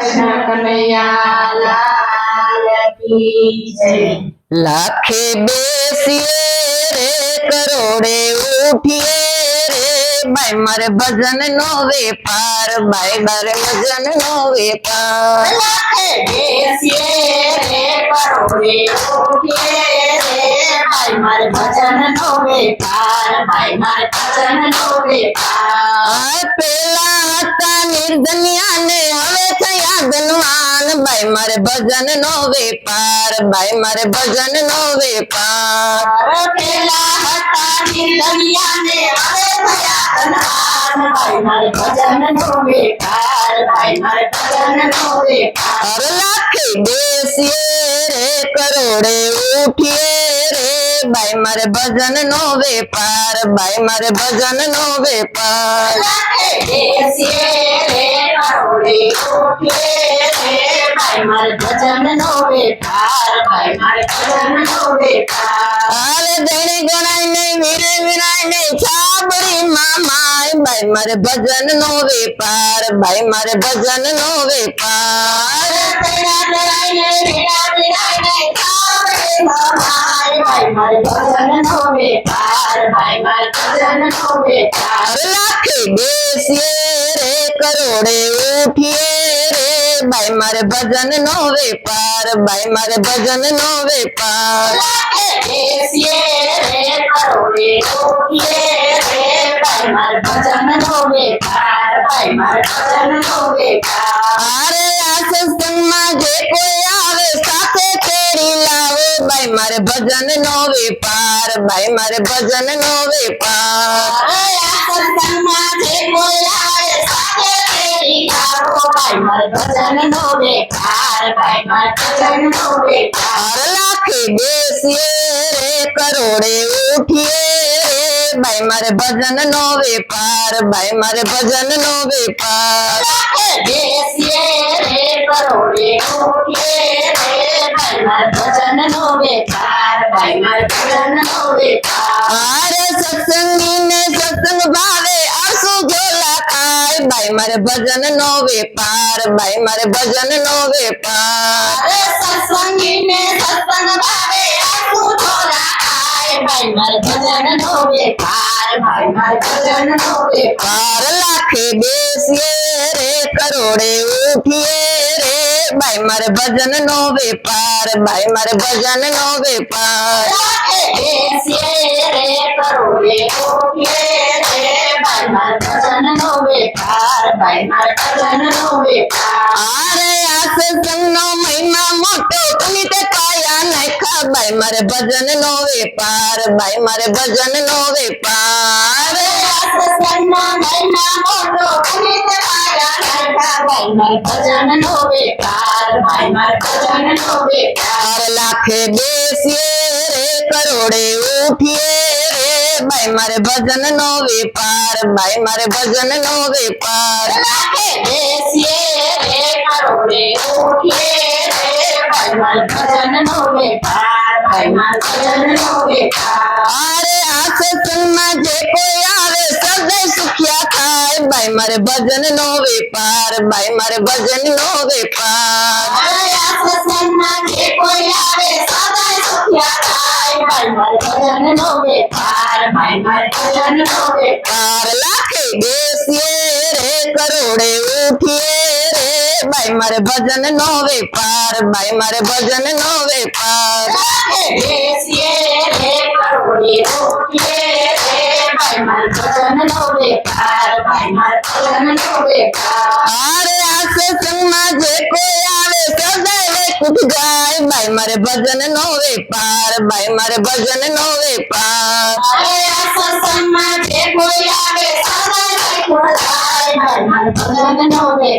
कृष्ण लाखे बेसिए रे करोड़े उठिए रे। भाई मर भजन नो वेपार भाई मर भजन नो वेपार लाखे बेसिए रे करोड़े उठिए रे। भाई मर भजन नो वेपार भाई मर भजन नो वेपार पेला हता निर्दनिया ने ધનવાન મારે ભજન નો વેપાર બાય મારે ભજન નો વેપાર પેલા હતા નિર્ધનિયા ને હવે થયા ધનવાન ભાઈ મારે ભજન નો વેપાર ભાઈ મારે ભજન નો વેપાર હર લાખે બેસીએ રે કરોડે ઉઠીએ રે. બાઈ મારે ભજન નો વેપાર બાઈ મારે ભજન નો વેપાર લાખે બેસીએ રે সৌরে উঠলে ভাইমার ভজন নোবে পার ভাইমার ভজন নোবে পার আলে দেনে গণাই নেই মিরে মিরাই নেই সাবরি মামাই ভাই মারে ভজন নোবে পার ভাই মারে ভজন নোবে পার তেরা তেরাই নেই মিরা মিরাই নেই সাবরি মামাই ভাই মারে ভজন নোবে পার વેપાર ભાઈ મારે ભજન નો વેપાર હર લાખે બેસીએ રે કરોડે ઉઠીએ રે બાય મારે ભજન નો વેપાર બાય મારે ભજન નો વેપાર લાખે બેસીએ રે કરોડે ઉઠીએ રે ભાઈ મારે ભજન નો વેપાર ભાઈ મારે ભજન નો વેપાર અરે આ સત્સંગમાં જે કોઈ આવે સાથે તેડી લાવે બાય મારે ભજન નો વેપાર બાય મારે ભજન નો વેપાર ભાઈ, મારે ભજન નો વેપાર ભાઈ લાખે બેસીએ રે, કરોડે ઉઠીએ બાય મારે ભજન નો વેપાર ભાઈ, મારે ભજન નો વેપાર કરોડે ઉઠીએ ભાઈ ભજન નો વેપાર ભાઈ મારે ભજન નો વેપાર અરે સત્સંગી ને સત્સંગ ભાવે આસુ ઝોલા ખાય બાય મારે ભજન નો વેપાર બાય મારે ભજન નો વેપાર અરે સત્સંગીને સત્સંગ ભાવે આંસુ ઢોળા ખાય ભાઈ મારે ભજન નો વેપાર ભાઈ મારે ભજન નો વેપાર બાર લાખે બેસીએ રે કરોડે ઉઠીએ રે ભાઈ મારે ભજન નો વેપાર ભાઈ મારે ભજન નો વેપાર. અરે આ સત્સંગ નો મહિમા મોટો તમે તે પાયા નાખા ભાઈ મારે ભજન નો વેપાર ભાઈ મારે ભજન નો વેપાર. ભાઈ મારે ભજન નો વેપાર. लाखे बेसिए करोड़े उठिए रे भाई मारे भजन नो व्यापार भाई मारे भजन नो व्यापार लाखे बेसिए रे करोड़े उठिए रे भाई मारे भजन नो व्यापार भाई मारे भजन नो व्यापार अरे आसे सुनमा जे कोई आवे सदै सुखिया भाई मारे भजन नो वे पार भाई मारे भजन नो वे पार। पार लाखे बेसिए रे करोड़े उठिए रे। भाई मारे भजन नो वे पार भाई मारे भजन नो वे पार। बेसिए रे करोड़े उठिए आरे आसे संगमा जे कोई कुछ भाई मारे भजन पार भाई मारे भजन पार। आसे कुछ भाई मारे भजन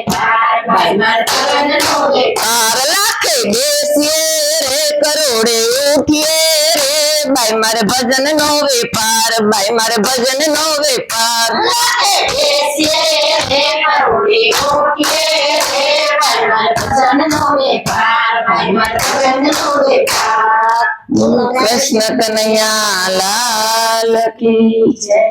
पार भाई मारे भजन पार। लाखे देसिए रे करोड़े उठिए। બાઈ મારે ભજન નો વેપાર બાઈ મારે ભજન નો વેપાર કૃષ્ણ કનૈયા લાલ કી જય.